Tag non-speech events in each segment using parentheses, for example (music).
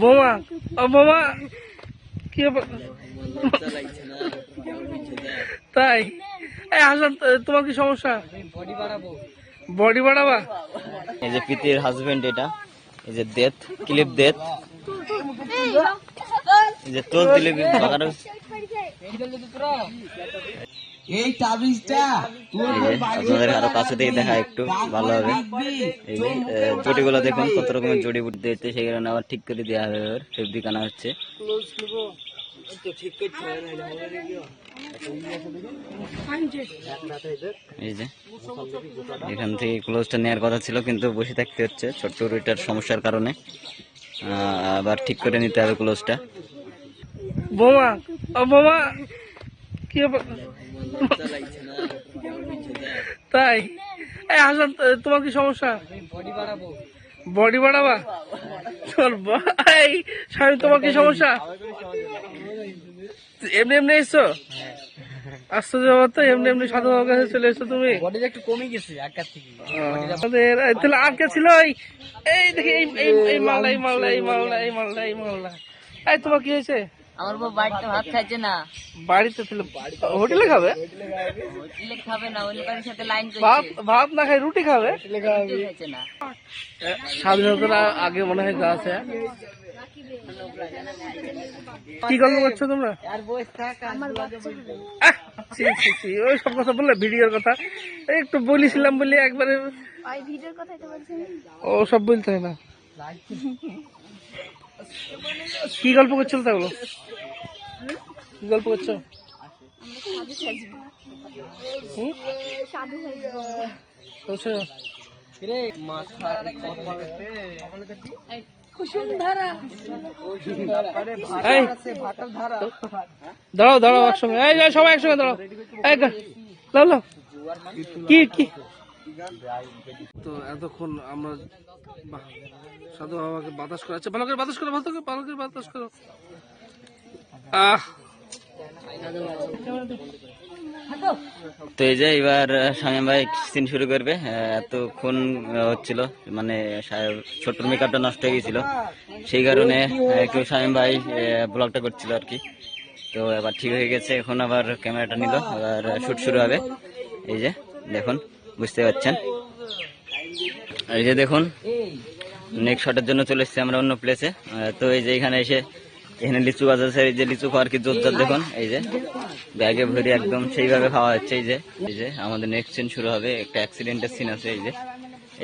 বোমা ও বোমা কি? তাই? এই হাসান তোমার কি সমস্যা? বডি বাড়াবা? এই যে প্রীতির হাজবেন্ড এটা, এই যে ডেথ ক্লিপ ডেথ এই যে তোর দিলে এই তাবিজটা আপনাদের আরও কাছে থেকে দেখা একটু ভালো হবে। এই যে দেখুন কত রকমের জড়ি বুটি দিয়েছে সেই কারণে আবার ঠিক করে দেওয়া হবে এবার ফেব্রিক আনা হচ্ছে। এই যে এখান থেকে ক্লোজটা নেওয়ার কথা ছিল কিন্তু বসে থাকতে হচ্ছে ছোট্ট রুইটার সমস্যার কারণে। আবার ঠিক করে নিতে হবে ক্লোজটা বোমা ও বোমা কি তাই? এই হাসান তোমার কি সমস্যা? বডি বাড়াবা? চল ভাই স্বামী তোমার কি সমস্যা? এমনি এমনি এসছো? আশ্চর্য ব্যাপার তো এমনি এমনি কাছে চলে এসছো তুমি? বডিটা একটু কমে গেছে আগের থেকে। তাহলে আর কে ছিল? এই এই দেখি এই এই এই মালদা এই মালদা এই মালদা এই মালদা এই মালদা এই তোমার কি হয়েছে? আমার বউ বাড়িতে ভাত খাইছে না। বাড়িতে তাহলে হোটেলে খাবে? হোটেলে খাবে না কারোর সাথে লাইন ভাত ভাত না খাই রুটি খাবে? স্বাধীনতার আগে মনে হয় যা আছে। কি গল্প করছ তোমরা? ওই সব কথা বললে ভিডিওর কথা। একটু বলেছিলাম বলে একবারে। ও সব বলতে হয় না। (laughs) কি গল্প করছিল তাগুলো? কি গল্প করছ? হুম? বলছো? এই, দাঁড়াও দাঁড়াও একসঙ্গে। এই সবাই একসঙ্গে দাঁড়াও। কি কি? তো এতক্ষণ আমরা সাধু বাবাকে বাতাস করা আচ্ছা ভালো করে বাতাস করো ভালো করে ভালো করে বাতাস করো। আহ। তো এই যে এবার স্বামী ভাই সিন শুরু করবে। এতক্ষণ হচ্ছিল মানে ছোট্ট মেকআপটা নষ্ট হয়ে গেছিল। সেই কারণে একটু স্বামী ভাই ব্লগটা করছিল আর কি। তো এবার ঠিক হয়ে গেছে, এখন আবার ক্যামেরাটা নিল। এবার শুট শুরু হবে। এই যে, দেখুন, বুঝতে পারছেন। এই যে দেখুন নেক্সট শটের জন্য চলে এসেছি আমরা অন্য প্লেসে তো এই যে এখানে এসে এখানে লিচু গাছ আছে, এই যে লিচু খাওয়ার কি জোরদার দেখুন, এই যে। ব্যাগে ভরে একদম সেইভাবে খাওয়া হচ্ছে, এই যে। এই যে আমাদের নেক্সট সিন শুরু হবে, একটা অ্যাক্সিডেন্টের সিন আছে, এই যে।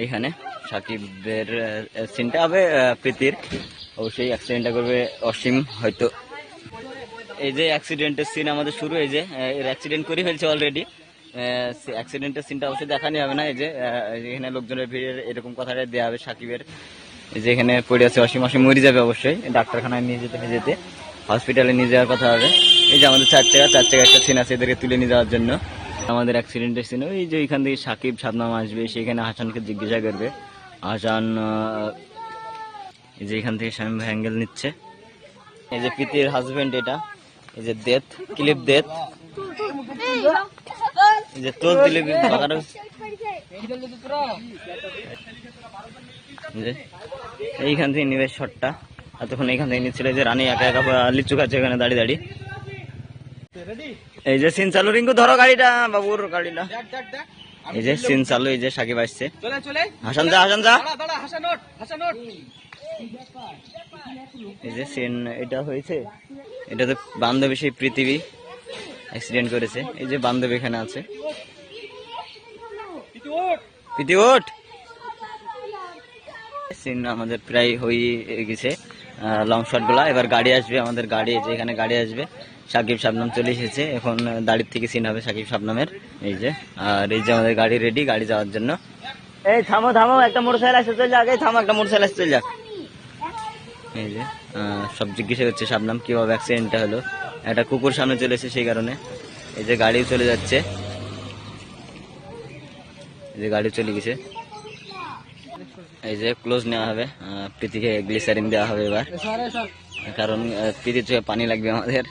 এইখানে সাকিবের সিনটা হবে প্রীতির। অবশ্যই অ্যাক্সিডেন্টটা করবে অসীম, হয়তো। এই যে অ্যাক্সিডেন্টের সিন আমাদের শুরু, এই যে এর অ্যাক্সিডেন্ট করে ফেলছে অলরেডি অ্যাক্সিডেন্টের সিনটা অবশ্যই দেখানি হবে না। এই যে এখানে লোকজনের ভিড়ের এরকম কথাটা দেওয়া হবে সাকিবের। এই যে এখানে পড়ে আছে অসীম অসীম মরে যাবে অবশ্যই। ডাক্তারখানায় নিয়ে যেতে নিয়ে যেতে। হসপিটালে নিয়ে যাওয়ার কথা হবে। এই যে আমাদের চার টাকা চার টাকা একটা সিন আছে এদেরকে তুলে নিয়ে যাওয়ার জন্য। আমাদের অ্যাক্সিডেন্টের সিন ওই যে এখান থেকে সাকিব সাদনাম আসবে সেখানে হাসানকে জিজ্ঞাসা করবে। হাসান এই যে এখান থেকে স্বামী ভাই অ্যাঙ্গেল নিচ্ছে। এই যে প্রীতির হাজবেন্ড এটা। এই যে ডেথ ক্লিপ ডেথ এই যে তোর দিলে বাগানো এইখান থেকে নিবে শটটা। এতক্ষণ এইখান থেকে নিচ্ছিল যে রানী একা একা লিচু খাচ্ছে এখানে দাঁড়িয়ে দাঁড়িয়ে। এই যে সিন চালু রিঙ্কু ধরো গাড়িটা বাবুর গাড়িটা। এই যে সিন চালু এই যে সাকিব আসছে। হাসান যা হাসান যা। দাঁড়া দাঁড়া হাসা নোট হাসা নোট এই যে সিন এটা হয়েছে। এটা তো বান্ধবী সেই পৃথিবী অ্যাক্সিডেন্ট করেছে। এই যে বান্ধবী এখানে আছে। সিন আমাদের প্রায় হয়ে গেছে। লং শটগুলা এবার গাড়ি আসবে আমাদের গাড়ি যে এখানে গাড়ি আসবে। সাকিব সাবনাম চলে এসেছে। এখন দাড়ির থেকে সিন হবে সাকিব সাবনামের। এই যে, আর এই যে আমাদের গাড়ি রেডি গাড়ি যাওয়ার জন্য। এই থামো থামো, একটা মোটরসাইকেল আসতে চলে যাক, এই থামো, একটা মোটরসাইকেল আসতে চলে যাক। এই যে সব জিজ্ঞাসা করছে শাবনাম কীভাবে অ্যাক্সিডেন্টটা হলো। একটা কুকুর সামনে চলে এসেছে সেই কারণে। এই যে গাড়ি চলে যাচ্ছে। এই যে গাড়ি চলে গেছে। এই যে ক্লোজ নেওয়া হবে। প্রীতিকে গ্লিসারিন দেওয়া হবে এবার। কারণ প্রীতির চোখে পানি লাগবে আমাদের।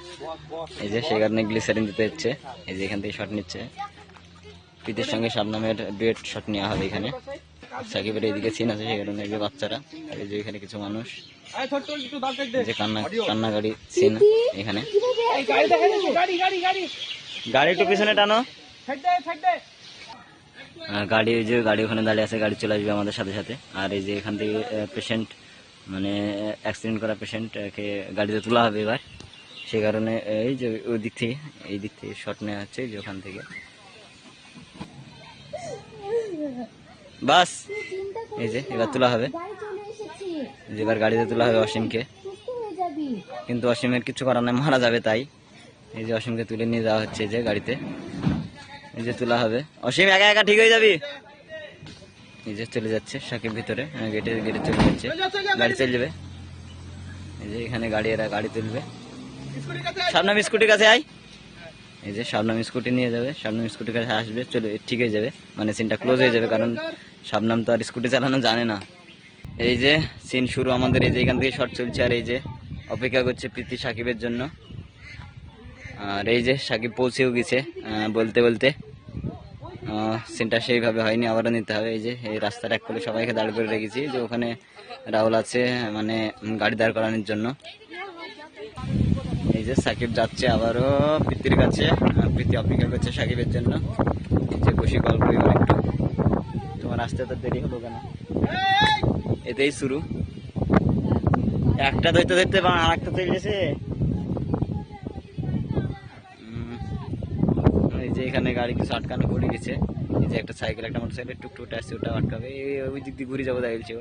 এই যে সেই কারণে গ্লিসারিন দিতে হচ্ছে। এই যে এখান থেকে শট নিচ্ছে। প্রীতির সঙ্গে শাবনামের ডুয়েট শট নেওয়া হবে এখানে। সাকিবের এইদিকে সিন আছে, সেই কারণে এই যে বাচ্চারা। এই যে এখানে কিছু মানুষ। যে কান্না কান্না গাড়ি সিন এখানে। গাড়ি গাড়ি গাড়ি গাড়ি। গাড়ি একটু পিছনে টানো। সাইড দে সাইড দে। আর গাড়ি ওই যে গাড়ি ওখানে দাঁড়িয়ে আছে গাড়ি চলে আসবে আমাদের সাথে সাথে। আর এই যে এখান থেকে পেশেন্ট মানে অ্যাক্সিডেন্ট করা পেশেন্টকে গাড়িতে তোলা হবে এবার। সেই কারণে এই যে ওই দিক থেকে এই দিক থেকে শট নেওয়া হচ্ছে যে ওখান থেকে। বাস! এই যে এবার তোলা হবে বাড়ি চলে এসেছি এই যে এবার গাড়িতে তোলা হবে অসীমকে। কিন্তু অসীমের কিছু করার নাই মারা যাবে তাই। এই যে অসীমকে তুলে নিয়ে যাওয়া হচ্ছে এই যে গাড়িতে। এই যে তোলা হবে। অসীম একা একা ঠিক হয়ে যাবি? এই যে চলে যাচ্ছে সাকিব ভিতরে গেটে গেটে চলে যাচ্ছে। গাড়ি চলে যাবে এই যে এখানে গাড়ি এরা গাড়ি তুলবে। সামনাম স্কুটির কাছে আয়। এই যে শাবনাম স্কুটি নিয়ে যাবে শাবনাম স্কুটির কাছে আসবে চলে ঠিক হয়ে যাবে। মানে সিনটা ক্লোজ হয়ে যাবে কারণ শাবনাম তো আর স্কুটি চালানো জানে না। এই যে সিন শুরু আমাদের, এই যে এখান থেকে শর্ট চলছে, আর এই যে অপেক্ষা করছে প্রীতি সাকিবের জন্য। আর এই যে সাকিব পৌঁছেও গেছে বলতে বলতে। সিনটা সেইভাবে হয়নি, আবারও নিতে হবে। এই যে, এই রাস্তার এক করে সবাইকে দাঁড় করে রেখেছি। যে ওখানে রাহুল আছে মানে গাড়ি দাঁড় করানোর জন্য। এই যে সাকিব যাচ্ছে আবারও প্রীতির কাছে প্রীতি অপেক্ষা করছে সাকিবের জন্য। এই যে বসে গল্প একটু। তোমার আসতে তো দেরি হলো কেন? এতেই শুরু। একটা ধরতে ধরতে বা আর একটা চলে গেছে। এই যে এখানে গাড়ি কিছু আটকানো পড়ে গেছে। এই যে একটা সাইকেল, একটা মোটর সাইকেল টুকটুক আসছে, ওটা আটকাবে। ওই দিক দিয়ে ঘুরে যাব দেখছি